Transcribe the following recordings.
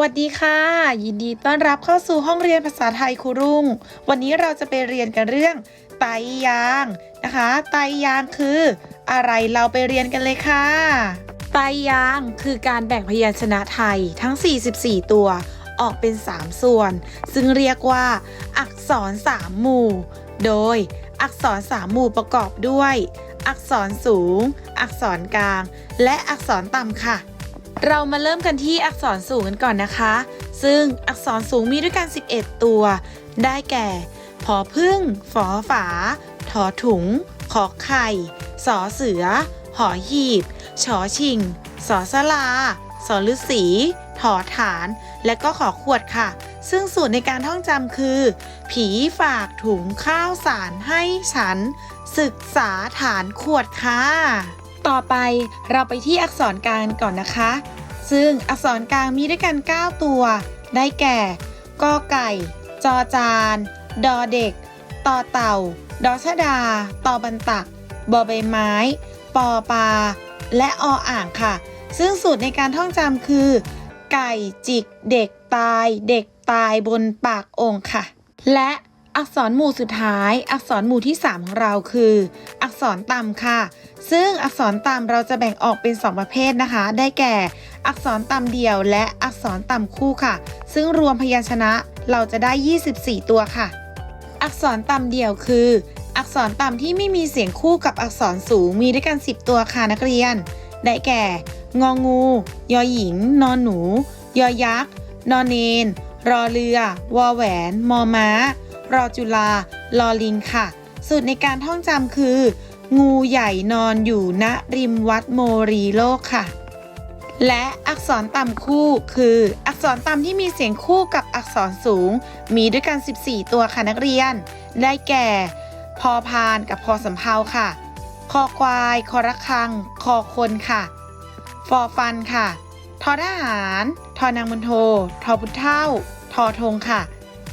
วัสดีค่ะ ยินดีต้อนรับเข้าสู่ห้องเรียนภาษาไทยครูรุ่ง วันนี้เราจะไปเรียนกันเรื่องไตยางนะคะ ไตยางคือ อะไรเราไปเรียนกันเลยค่ะ ไตยางคือการแบ่งพยัญชนะไทยทั้ง 44 ตัวออกเป็น 3 ส่วน ซึ่งเรียกว่า อักษร 3 หมู่ โดยอักษร 3 หมู่ประกอบด้วย อักษรสูง อักษรกลาง และอักษรต่ำค่ะ เรามาเริ่มกันที่อักษรสูงกันก่อนนะคะ ซึ่งอักษรสูงมีด้วยกัน 11 ตัว ได้แก่พอพึ่ง ฝอฝา ถอถุง ขอไข่ สอเสือ หอหีบ ชอชิง สอสลา สอฤษีถอฐาน และก็ขอขวดค่ะ ซึ่งสูตรในการท่องจำคือ ผีฝากถุงข้าวสารให้ฉัน ศึกษาฐานขวดค่ะ ต่อไปเราไปที่อักษรกลางก่อนนะคะ ซึ่งอักษรกลางมีด้วยกัน 9 ตัว ได้แก่กอไก่ จอจาน ดอเด็ก ต่อเต่า ดอชดาตอบันตัก บอใบไม้ ปอปลา และออ่างค่ะ ซึ่งสูตรในการท่องจำคือ ไก่จิก เด็กตาย เด็กตายบนปากองค์ค่ะ และ อักษรหมู่สุดท้าย อักษรหมู่ที่ 3 ของเราคือ อักษรต่ำค่ะ ซึ่งอักษรต่ำเราจะแบ่งออกเป็น 2 ประเภทนะคะ ได้แก่ อักษรต่ำเดี่ยวและอักษรต่ำคู่ค่ะ ซึ่งรวมพยัญชนะเราจะได้ 24 ตัวค่ะ อักษรต่ำเดี่ยวคือ อักษรต่ำที่ไม่มีเสียงคู่กับอักษรสูงมีด้วยกัน 10 ตัวค่ะนักเรียน ได้แก่ งองู ยอหญิง นอนหนู ยอยักษ์ นอนเนน รอเรือ วอแหวน มอม้า รอจุลาลอลิงค่ะ สูตรในการท่องจำคือ งูใหญ่นอนอยู่ณริมวัดโมรีโลกค่ะ และอักษรต่ำคู่คือ อักษรต่ำที่มีเสียงคู่กับอักษรสูง มีด้วยกัน 14 ตัวค่ะนักเรียน ได้แก่ พอพานกับพอสำเพาค่ะคอควาย คอระคัง คอคนค่ะ ฟอฟันค่ะ ทอทหาร ทอนางมนโท ทอพุทเท่า ทอทงค่ะ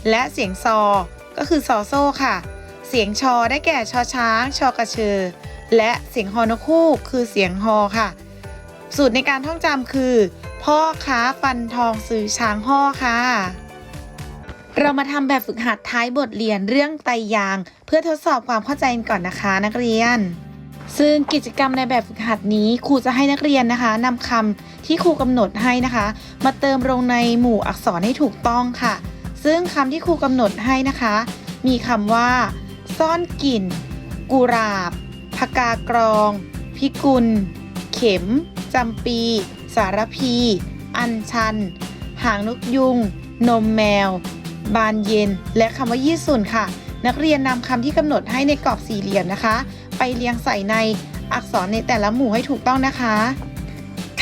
และเสียงซอ ก็คือซอโซ่ค่ะ เสียงชอได้แก่ชอช้าง ชอกระเชอ และเสียงฮอนกคู่คือเสียงฮอค่ะ สูตรในการท่องจำคือ พ่อค้าฟันทองซื้อช้างห่อค่ะ เรามาทำแบบฝึกหัดท้ายบทเรียนเรื่องไตยาง เพื่อทดสอบความเข้าใจกันก่อนนะคะนักเรียนซึ่งกิจกรรมในแบบฝึกหัดนี้ครูจะให้นักเรียนนะคะนำคำที่ครูกำหนดให้นะคะ มาเติมลงในหมู่อักษรให้ถูกต้องค่ะ ซึ่งคำที่ครูกำหนดให้นะคะ มีคำว่า ซ่อนกลิ่น กุหลาบพกากรอง พิกุล เข็มจำปี สารพี อัญชัน หางนกยุง นมแมว บานเย็น และคำว่ายี่สุนค่ะ นักเรียนนำคำที่กำหนดให้ในกรอบสี่เหลี่ยมนะคะ ไปเรียงใส่ในอักษรในแต่ละหมู่ให้ถูกต้องนะคะ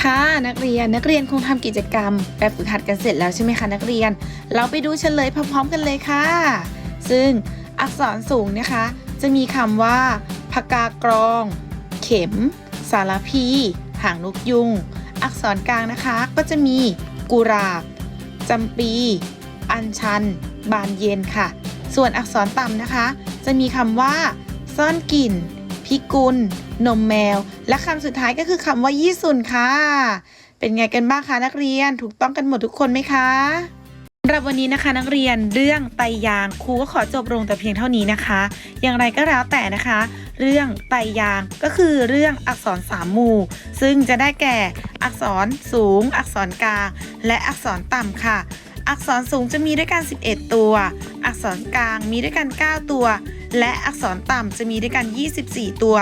ค่ะนักเรียนนักเรียนคงทำกิจกรรมแบบฝึกหัดกันเสร็จแล้วใช่ไหมคะนักเรียน เราไปดูเฉลยพร้อมๆกันเลยค่ะ ซึ่งอักษรสูงนะคะ จะมีคำว่าพกากรอง เข็ม สารพีหางนกยุง อักษรกลางนะคะก็จะมีกุหลาบจำปี อัญชัน บานเย็นค่ะ ส่วนอักษรต่ำนะคะ จะมีคำว่า ซ่อนกลิ่น พิกุล นมแมว และคำสุดท้ายก็คือคำว่ายี่สุนค่ะ เป็นไงกันบ้างคะนักเรียน ถูกต้องกันหมดทุกคนไหมคะสำหรับวันนี้นะคะนักเรียนเรื่องไตยางครูก็ขอจบลงแต่เพียงเท่านี้นะคะ อย่างไรก็แล้วแต่นะคะ เรื่องไตยางก็คือเรื่องอักษรสามหมู่ ซึ่งจะได้แก่อักษรสูง อักษรกลาง และอักษรต่ำค่ะ อักษรสูงจะมีด้วยกัน 11 ตัว อักษรกลางมีด้วยกัน 9 ตัว และอักษรต่ำจะมีด้วยกัน 24 ตัว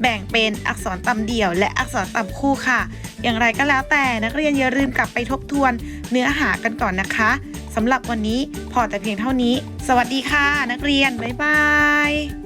แบ่งเป็นอักษรต่ำเดี่ยว และอักษรต่ำคู่ค่ะ อย่างไรก็แล้วแต่นักเรียนอย่าลืมกลับไปทบทวนเนื้อหากันก่อนนะคะสำหรับวันนี้พอแต่เพียงเท่านี้ สวัสดีค่ะ นักเรียน บ๊ายบาย